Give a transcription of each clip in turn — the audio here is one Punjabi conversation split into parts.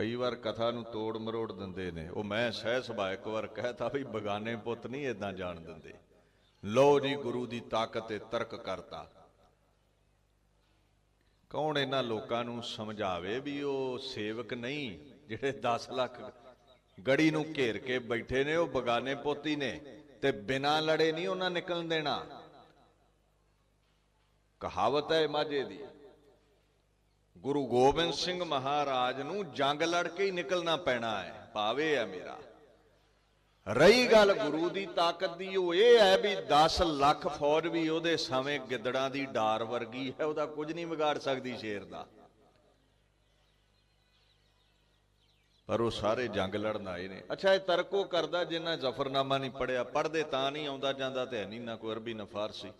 ਕਈ ਵਾਰ ਕਥਾ ਨੂੰ ਤੋੜ ਮਰੋੜ ਦਿੰਦੇ ਨੇ। ਉਹ ਮੈਂ ਸਹਿ ਸੁਭਾ ਇੱਕ ਵਾਰ ਕਹਿਤਾ ਵੀ ਬਗਾਨੇ ਪੁੱਤ ਨਹੀਂ ਇਦਾਂ ਜਾਣ ਦਿੰਦੇ। ਲੋ ਜੀ ਗੁਰੂ ਦੀ ਤਾਕਤ ਤੇ ਤਰਕ ਕਰਤਾ। ਕੌਣ ਇਹਨਾਂ ਲੋਕਾਂ ਨੂੰ ਸਮਝਾਵੇ ਵੀ ਉਹ ਸੇਵਕ ਨਹੀਂ, ਜਿਹੜੇ 10 ਲੱਖ ਗੜੀ ਨੂੰ ਘੇਰ ਕੇ ਬੈਠੇ ਨੇ, ਉਹ ਬਗਾਨੇ ਪੋਤੀ ਨੇ ਤੇ ਬਿਨਾਂ ਲੜੇ ਨਹੀਂ ਉਹਨਾਂ ਨਿਕਲਣ ਦੇਣਾ। ਕਹਾਵਤ ਹੈ ਮਾਝੇ ਦੀ। ਗੁਰੂ ਗੋਬਿੰਦ ਸਿੰਘ ਮਹਾਰਾਜ ਨੂੰ ਜੰਗ ਲੜ ਕੇ ਹੀ ਨਿਕਲਣਾ ਪੈਣਾ ਹੈ। ਭਾਵੇ ਹੈ ਮੇਰਾ। ਰਹੀ ਗੱਲ ਗੁਰੂ ਦੀ ਤਾਕਤ ਦੀ, ਉਹ ਇਹ ਹੈ ਵੀ 10 ਲੱਖ ਫੌਜ ਵੀ ਉਹਦੇ ਸਮੇਂ ਗਿੱਦੜਾਂ ਦੀ ਡਾਰ ਵਰਗੀ ਹੈ, ਉਹਦਾ ਕੁਝ ਨਹੀਂ ਵਿਗਾੜ ਸਕਦੀ ਸ਼ੇਰ ਦਾ। ਪਰ ਉਹ ਸਾਰੇ ਜੰਗ ਲੜਨ ਆਏ ਨੇ। ਅੱਛਾ, ਇਹ ਤਰਕੋ ਕਰਦਾ ਜਿੰਨਾ ਜ਼ਫਰਨਾਮਾ ਨਹੀਂ ਪੜਿਆ। ਪੜਦੇ ਤਾਂ ਨਹੀਂ, ਆਉਂਦਾ ਜਾਂਦਾ ਤੇ ਹੈ ਨਹੀਂ, ਨਾ ਕੋਈ ਅਰਬੀ, ਨਾ ਫਾਰਸੀ।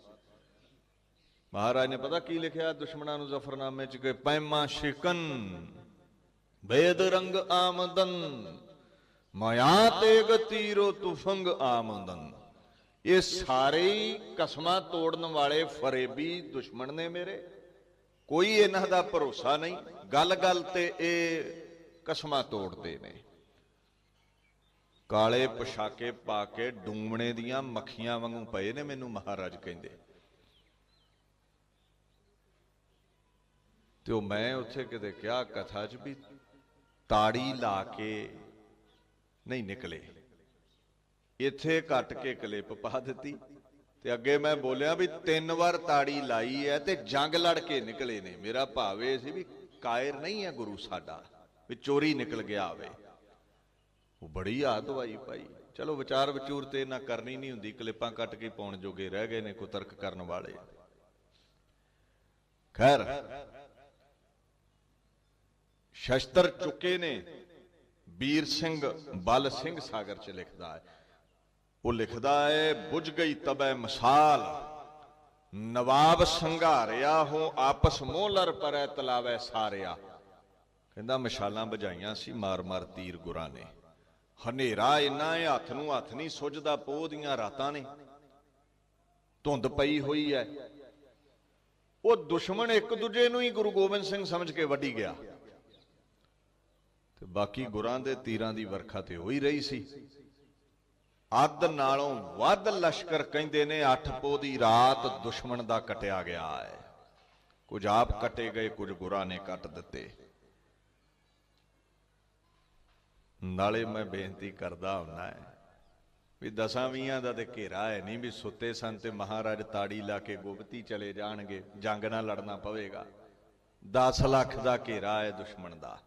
ਮਹਾਰਾਜ ਨੇ ਪਤਾ ਕੀ ਲਿਖਿਆ? ਦੁਸ਼ਮਣਾਂ ਨੂੰ ਜ਼ਫਰਨਾਮੇ ਚ ਕਿ ਪੈਮਾ ਸ਼ਿਕਨ, ਬੇਦ ਰੰਗ ਆਮਦਨ, ਮਾਇਆ ਤੇਗ ਤੀਰੋ ਤੁਫੰਗ ਆਮਦਨ। ਇਹ ਸਾਰੇ ਕਸਮਾਂ ਤੋੜਨ ਵਾਲੇ ਫਰੇਬੀ ਦੁਸ਼ਮਣ ਨੇ ਮੇਰੇ। ਕੋਈ ਇਹਨਾਂ ਦਾ ਭਰੋਸਾ ਨਹੀਂ। ਗੱਲ ਗੱਲ ਤੇ ਇਹ ਕਸਮਾਂ ਤੋੜਦੇ ਨੇ। ਕਾਲੇ ਪੋਸ਼ਾਕੇ ਪਾ ਕੇ ਡੂਮਣੇ ਦੀਆਂ ਮੱਖੀਆਂ ਵਾਂਗੂ ਪਏ ਨੇ ਮੈਨੂੰ ਮਹਾਰਾਜ ਕਹਿੰਦੇ। ਤੇ ਉਹ ਮੈਂ ਉੱਥੇ ਕਿਤੇ ਕਿਹਾ, ਕਥਾ 'ਚ ਵੀ ਤਾੜੀ ਲਾ ਕੇ ਨਹੀਂ ਨਿਕਲੇ। ਇੱਥੇ ਕੱਟ ਕੇ ਕਲਿੱਪ ਪਾ ਦਿੱਤੀ ਤੇ ਅੱਗੇ ਮੈਂ ਬੋਲਿਆ ਵੀ ਤਿੰਨ ਵਾਰ ਤਾੜੀ ਲਾਈ ਹੈ ਤੇ ਜੰਗ ਲੜ ਕੇ ਨਿਕਲੇ ਨੇ। ਮੇਰਾ ਭਾਵ ਇਹ ਸੀ ਵੀ ਕਾਇਰ ਨਹੀਂ ਹੈ ਗੁਰੂ ਸਾਡਾ, ਵੀ ਚੋਰੀ ਨਿਕਲ ਗਿਆ ਆਵੇ ਉਹ ਬੜੀ ਆਦਤ ਦਵਾਈ ਪਾਈ ਚਲੋ ਵਿਚਾਰ ਵਿਚੂਰ ਤੇ ਨਾ ਕਰਨੀ ਨਹੀਂ ਹੁੰਦੀ, ਕਲਿੱਪਾਂ ਕੱਟ ਕੇ ਪਾਉਣ ਜੋਗੇ ਰਹਿ ਗਏ ਨੇ ਕੁਤਰਕ ਕਰਨ ਵਾਲੇ। ਖੈਰ ਸ਼ਸਤਰ ਚੁੱਕੇ ਨੇ। ਵੀਰ ਸਿੰਘ ਬਲ ਸਿੰਘ ਸਾਗਰ ਚ ਲਿਖਦਾ ਹੈ। ਉਹ ਲਿਖਦਾ ਹੈ, ਬੁਝ ਗਈ ਤਬੈ ਮਸਾਲ। ਨਵਾਬ ਸੰਘਾਰਿਆ ਹੋ, ਆਪਸ ਮੋਹ ਲਰ ਪਰੈ ਤਲਾਵੇ ਸਾਰਿਆ। ਕਹਿੰਦਾ, ਮਸ਼ਾਲਾਂ ਬੁਝਾਈਆਂ ਸੀ, ਮਾਰ ਮਾਰ ਤੀਰ ਗੁਰਾਂ ਨੇ। ਹਨੇਰਾ ਇੰਨਾ ਇਹ ਹੱਥ ਨੂੰ ਹੱਥ ਨਹੀਂ ਸੁੱਝਦਾ, ਪੋਹ ਦੀਆਂ ਰਾਤਾਂ ਨੇ। ਧੁੰਦ ਪਈ ਹੋਈ ਹੈ। ਉਹ ਦੁਸ਼ਮਣ ਇੱਕ ਦੂਜੇ ਨੂੰ ਹੀ ਗੁਰੂ ਗੋਬਿੰਦ ਸਿੰਘ ਸਮਝ ਕੇ ਵੱਢੀ ਗਿਆ। ਤੇ ਬਾਕੀ ਗੁਰਾਂ ਦੇ ਤੀਰਾਂ ਦੀ ਵਰਖਾ ਤੇ ਹੋਈ ਰਹੀ ਸੀ। ਅੱਧ ਨਾਲੋਂ ਵੱਧ ਲਸ਼ਕਰ ਕਹਿੰਦੇ ਨੇ ਅੱਠ ਪੋ ਦੀ ਰਾਤ ਦੁਸ਼ਮਣ ਦਾ ਕਟਿਆ ਗਿਆ ਹੈ। ਕੁਝ ਆਪ ਕਟੇ ਗਏ, ਕੁਝ ਗੁਰਾਂ ਨੇ ਕੱਟ ਦਿੱਤੇ। ਨਾਲੇ ਮੈਂ ਬੇਨਤੀ ਕਰਦਾ ਹੁੰਨਾ ਹੈ ਵੀ ਦਸਾਂ ਵੀਆਂ ਦਾ ਤੇ ਘੇਰਾ ਹੈ ਨਹੀਂ ਵੀ ਸੁੱਤੇ ਸਨ ਤੇ ਮਹਾਰਾਜ ਤਾੜੀ ਲਾ ਕੇ ਗੁਪਤੀ ਚਲੇ ਜਾਣਗੇ, ਜੰਗ ਨਾਲ ਲੜਨਾ ਪਵੇਗਾ। 10 ਲੱਖ ਦਾ ਘੇਰਾ ਹੈ ਦੁਸ਼ਮਣ ਦਾ।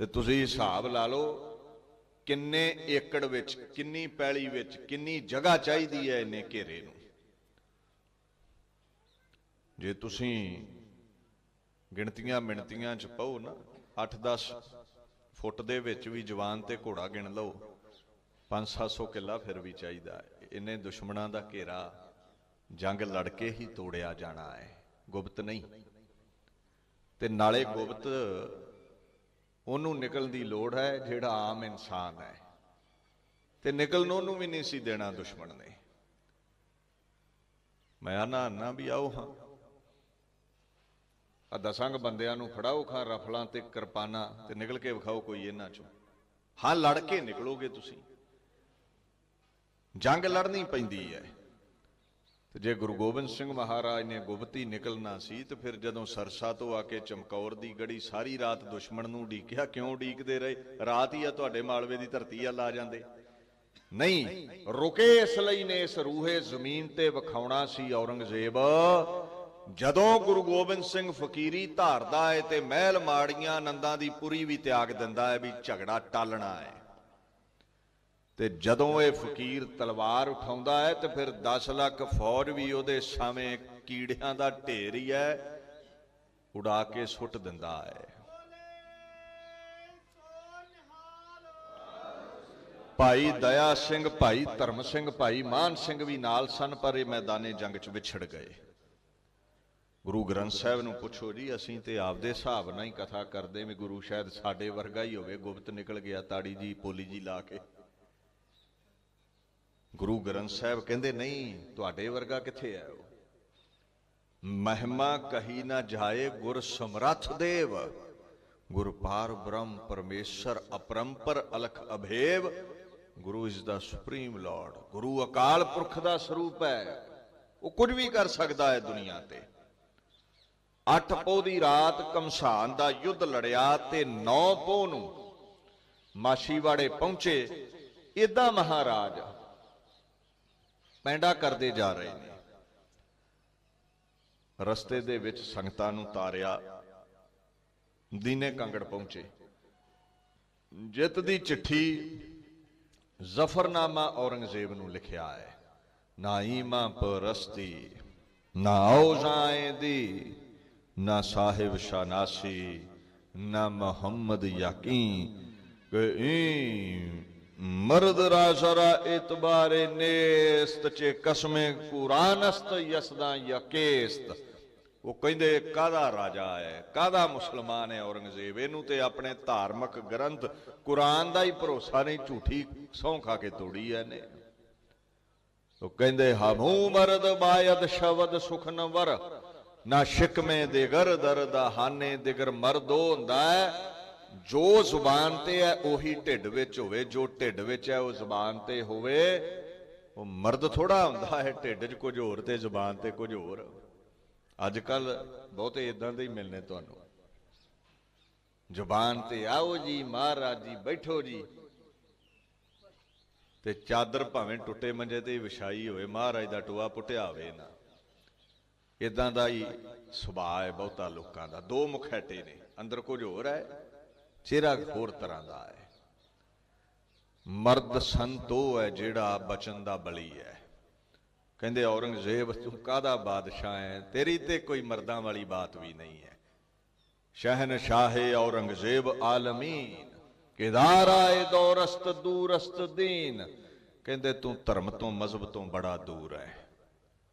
ਤੇ ਤੁਸੀਂ ਹਿਸਾਬ ਲਾ ਲਓ ਕਿੰਨੇ ਏਕੜ ਵਿੱਚ, ਕਿੰਨੀ ਪੈਲੀ ਵਿੱਚ, ਕਿੰਨੀ ਜਗ੍ਹਾ ਚਾਹੀਦੀ ਹੈ ਇਹਨੇ ਘੇਰੇ ਨੂੰ। ਜੇ ਤੁਸੀਂ ਗਿਣਤੀਆਂ ਮਿਣਤੀਆਂ ਚ ਪਾਓ ਨਾ 8-10 ਫੁੱਟ ਦੇ ਵਿੱਚ ਵੀ ਜਵਾਨ ਤੇ ਘੋੜਾ ਗਿਣ ਲਓ 5-700 ਕਿੱਲਾ ਫਿਰ ਵੀ ਚਾਹੀਦਾ ਹੈ। ਇੰਨੇ ਦੁਸ਼ਮਣਾਂ ਦਾ ਘੇਰਾ ਜੰਗ ਲੜ ਕੇ ਹੀ ਤੋੜਿਆ ਜਾਣਾ ਹੈ, ਗੁਪਤ ਨਹੀਂ। ਤੇ ਨਾਲੇ ਗੁਪਤ ਉਹਨੂੰ ਨਿਕਲਣ ਦੀ ਲੋੜ ਹੈ, ਜਿਹੜਾ ਆਮ ਇਨਸਾਨ ਹੈ। ਤੇ ਨਿਕਲਣ ਉਹਨੂੰ ਵੀ ਨਹੀਂ ਸੀ ਦੇਣਾ ਦੁਸ਼ਮਣ ਨੇ। ਮੈਂ ਆਨਾ ਨਾ ਵੀ ਆਓ ਹਾਂ। ਆ ਦਸਾਂਗ ਬੰਦਿਆਂ ਨੂੰ ਫੜਾਓ ਖਾਂ ਰਫਲਾਂ ਤੇ ਕਿਰਪਾਨਾਂ ਤੇ ਨਿਕਲ ਕੇ ਵਿਖਾਓ ਕੋਈ ਇਹਨਾਂ ਚੋਂ। ਹਾਂ, ਲੜ ਕੇ ਨਿਕਲੋਗੇ ਤੁਸੀਂ। ਜੰਗ ਲੜਨੀ ਪੈਂਦੀ ਹੈ। ਜੇ ਗੁਰੂ ਗੋਬਿੰਦ ਸਿੰਘ ਮਹਾਰਾਜ ਨੇ ਗੁਪਤੀ ਨਿਕਲਣਾ ਸੀ ਤੇ ਫਿਰ ਜਦੋਂ ਸਰਸਾ ਤੋਂ ਆ ਕੇ ਚਮਕੌਰ ਦੀ ਗੜੀ ਸਾਰੀ ਰਾਤ ਦੁਸ਼ਮਣ ਨੂੰ ਢੀਕਿਆ, ਕਿਉਂ ਢੀਕਦੇ ਰਹੇ? ਰਾਤ ਹੀ ਆ ਤੁਹਾਡੇ ਮਾਲਵੇ ਦੀ ਧਰਤੀ ਆ ਲਾ ਜਾਂਦੇ। ਨਹੀਂ, ਰੁਕੇ ਇਸ ਲਈ ਨੇ ਇਸ ਰੂਹੇ ਜ਼ਮੀਨ ਤੇ ਵਿਖਾਉਣਾ ਸੀ ਔਰੰਗਜ਼ੇਬ। ਜਦੋਂ ਗੁਰੂ ਗੋਬਿੰਦ ਸਿੰਘ ਫਕੀਰੀ ਧਾਰਦਾ ਹੈ ਤੇ ਮਹਿਲ ਮਾੜੀਆਂ ਨੰਦਾਂ ਦੀ ਪੁਰੀ ਵੀ ਤਿਆਗ ਦਿੰਦਾ ਹੈ ਵੀ ਝਗੜਾ ਟਾਲਣਾ ਹੈ ਤੇ ਜਦੋਂ ਇਹ ਫਕੀਰ ਤਲਵਾਰ ਉਠਾਉਂਦਾ ਹੈ ਤੇ ਫਿਰ 10 ਲੱਖ ਫੌਜ ਵੀ ਉਹਦੇ ਸਾਹਮਣੇ ਕੀੜਿਆਂ ਦਾ ਢੇਰ ਹੀ ਹੈ, ਉਡਾ ਕੇ ਸੁੱਟ ਦਿੰਦਾ ਹੈ। ਭਾਈ ਦਇਆ ਸਿੰਘ, ਭਾਈ ਧਰਮ ਸਿੰਘ, ਭਾਈ ਮਾਨ ਸਿੰਘ ਵੀ ਨਾਲ ਸਨ, ਪਰ ਇਹ ਮੈਦਾਨੇ ਜੰਗ 'ਚ ਵਿਛੜ ਗਏ। ਗੁਰੂ ਗ੍ਰੰਥ ਸਾਹਿਬ ਨੂੰ ਪੁੱਛੋ ਜੀ, ਅਸੀਂ ਤੇ ਆਪਦੇ ਹਿਸਾਬ ਨਾਲ ਹੀ ਕਥਾ ਕਰਦੇ ਵੀ ਗੁਰੂ ਸ਼ਾਇਦ ਸਾਡੇ ਵਰਗਾ ਹੀ ਹੋਵੇ, ਗੁਪਤ ਨਿਕਲ ਗਿਆ ਤਾੜੀ ਜੀ, ਪੋਲੀ ਜੀ ਲਾ ਕੇ। ਗੁਰੂ ਗ੍ਰੰਥ ਸਾਹਿਬ ਕਹਿੰਦੇ, ਨਹੀਂ, ਤੁਹਾਡੇ ਵਰਗਾ ਕਿੱਥੇ ਹੈ ਉਹ? ਮਹਿਮਾ ਕਹੀ ਨਾ ਜਾਏ ਗੁਰ ਸਮਰੱਥ ਦੇਵ, ਗੁਰ ਪਾਰ ਬ੍ਰਹਮ ਪਰਮੇਸ਼ਰ ਅਪਰੰਪਰ ਅਲਖ ਅਭੇਵ, ਗੁਰੂ ਇਸ ਦਾ ਸੁਪਰੀਮ ਲਾਰਡ, ਗੁਰੂ ਅਕਾਲ ਪੁਰਖ ਦਾ ਸਰੂਪ ਹੈ। ਉਹ ਕੁਝ ਵੀ ਕਰ ਸਕਦਾ ਹੈ ਦੁਨੀਆ ਤੇ। ਅੱਠ ਪੋਹ ਦੀ ਰਾਤ ਕਮਸਾਨ ਦਾ ਯੁੱਧ ਲੜਿਆ ਤੇ ਨੌ ਪੋਹ ਨੂੰ ਮਾਸ਼ੀਵਾੜੇ ਪਹੁੰਚੇ। ਇਦਾਂ ਮਹਾਰਾਜ ਪੈਂਡਾ ਕਰਦੇ ਜਾ ਰਹੇ ਨੇ। ਰਸਤੇ ਦੇ ਵਿੱਚ ਸੰਗਤਾਂ ਨੂੰ ਤਾਰਿਆ। ਦੀਨੇ ਕੰਗੜ ਪਹੁੰਚੇ। ਜਿੱਤ ਦੀ ਚਿੱਠੀ ਜ਼ਫਰਨਾਮਾ ਔਰੰਗਜ਼ੇਬ ਨੂੰ ਲਿਖਿਆ ਹੈ। ਨਾ ਈਮਾ ਪਰਸਤੀ, ਨਾ ਔਜ਼ਾਏ ਦੀ, ਨਾ ਸਾਹਿਬ ਸ਼ਾਨਾਸੀ, ਨਾ ਮੁਹੰਮਦ ਯਕੀਨ, ਕਿ ਈ ਮਰਦ ਰਾਜ਼ਰਾ ਇਤਬਾਰੇ ਨੇਸਤ ਚੇ ਕਸਮੇ ਕੁਰਾਨਸਤ ਯਸਦਾ ਯਕੇਸਤ। ਉਹ ਕਹਿੰਦੇ ਕਾਦਾ ਰਾਜਾ ਹੈ? ਕਾਦਾ ਮੁਸਲਮਾਨ ਹੈ ਔਰੰਗਜ਼ੇਬ? ਇਹਨੂੰ ਤੇ ਆਪਣੇ ਧਾਰਮਿਕ ਗ੍ਰੰਥ ਕੁਰਾਨ ਦਾ ਹੀ ਭਰੋਸਾ ਨਹੀਂ, ਝੂਠੀ ਸੌਂ ਖਾ ਕੇ ਤੋੜੀ ਐ ਨੇ ਉਹ ਕਹਿੰਦੇ, ਹਮੂ ਮਰਦ ਬਾਇਦ ਸ਼ਬਦ ਸੁਖਨਵਰ ਨਾ ਸ਼ਿਕਮੇ ਦਿਗਰ ਦਰਦ, ਹਾਨੇ ਦਿਗਰ ਮਰਦੋ ਹੁੰਦਾ ਹੈ ਜੋ ਜ਼ੁਬਾਨ ਤੇ ਹੈ, ਉਹੀ ਢਿੱਡ ਵਿੱਚ ਹੋਵੇ, ਜੋ ਢਿੱਡ ਵਿੱਚ ਹੈ, ਉਹ ਜ਼ੁਬਾਨ ਤੇ ਹੋਵੇ, ਉਹ ਮਰਦ ਥੋੜਾ ਹੁੰਦਾ ਹੈ, ਢਿੱਡ 'ਚ ਕੁਝ ਹੋਰ ਤੇ ਜ਼ੁਬਾਨ ਤੇ ਕੁਝ ਹੋਰ। ਅੱਜ ਕੱਲ ਬਹੁਤੇ ਇਦਾਂ ਦੇ ਹੀ ਮਿਲਨੇ ਤੁਹਾਨੂੰ। ਜ਼ੁਬਾਨ ਤੇ ਆਓ ਜੀ, ਮਹਾਰਾਜ ਜੀ, ਬੈਠੋ ਜੀ। ਤੇ ਚਾਦਰ ਭਾਵੇਂ ਟੁੱਟੇ ਮੰਜੇ ਤੇ ਵਿਛਾਈ ਹੋਵੇ, ਮਹਾਰਾਜ ਦਾ ਟੋਆ ਪੁੱਟਿਆ ਹੋਵੇ ਨਾ। ਇਦਾਂ ਦਾ ਹੀ ਸੁਭਾਅ ਹੈ ਬਹੁਤਾ ਲੋਕਾਂ ਦਾ, ਦੋ ਮੁਖੈਟੇ ਨੇ, ਅੰਦਰ ਕੁਝ ਹੋਰ ਹੈ। ਚਿਹਰਾ ਹੋਰ ਤਰ੍ਹਾਂ ਦਾ ਹੈ। ਮਰਦ ਸੰਤੋ ਹੈ ਜਿਹੜਾ ਬਚਨ ਦਾ ਬਲੀ ਹੈ। ਕਹਿੰਦੇ ਔਰੰਗਜ਼ੇਬ, ਤੂੰ ਕਾਦਾ ਬਾਦਸ਼ਾਹ ਹੈ? ਤੇਰੀ ਤੇ ਕੋਈ ਮਰਦਾਂ ਵਾਲੀ ਬਾਤ ਵੀ ਨਹੀਂ ਹੈ। ਸ਼ਹਿਨशाह ਔਰੰਗਜ਼ੇਬ ਆਲਮੀਨ, ਕਿਦਾਰਾ ਏ ਦੌਰਸਤ ਦੂਰਸਤ ਦੀਨ। ਕਹਿੰਦੇ ਤੂੰ ਧਰਮ ਤੋਂ, ਮਜ਼ਹਬ ਤੋਂ ਬੜਾ ਦੂਰ ਹੈ।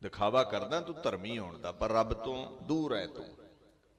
ਦਿਖਾਵਾ ਕਰਦਾ ਤੂੰ ਧਰਮੀ ਹੋਣ ਦਾ, ਪਰ ਰੱਬ ਤੋਂ ਦੂਰ ਹੈ ਤੂੰ।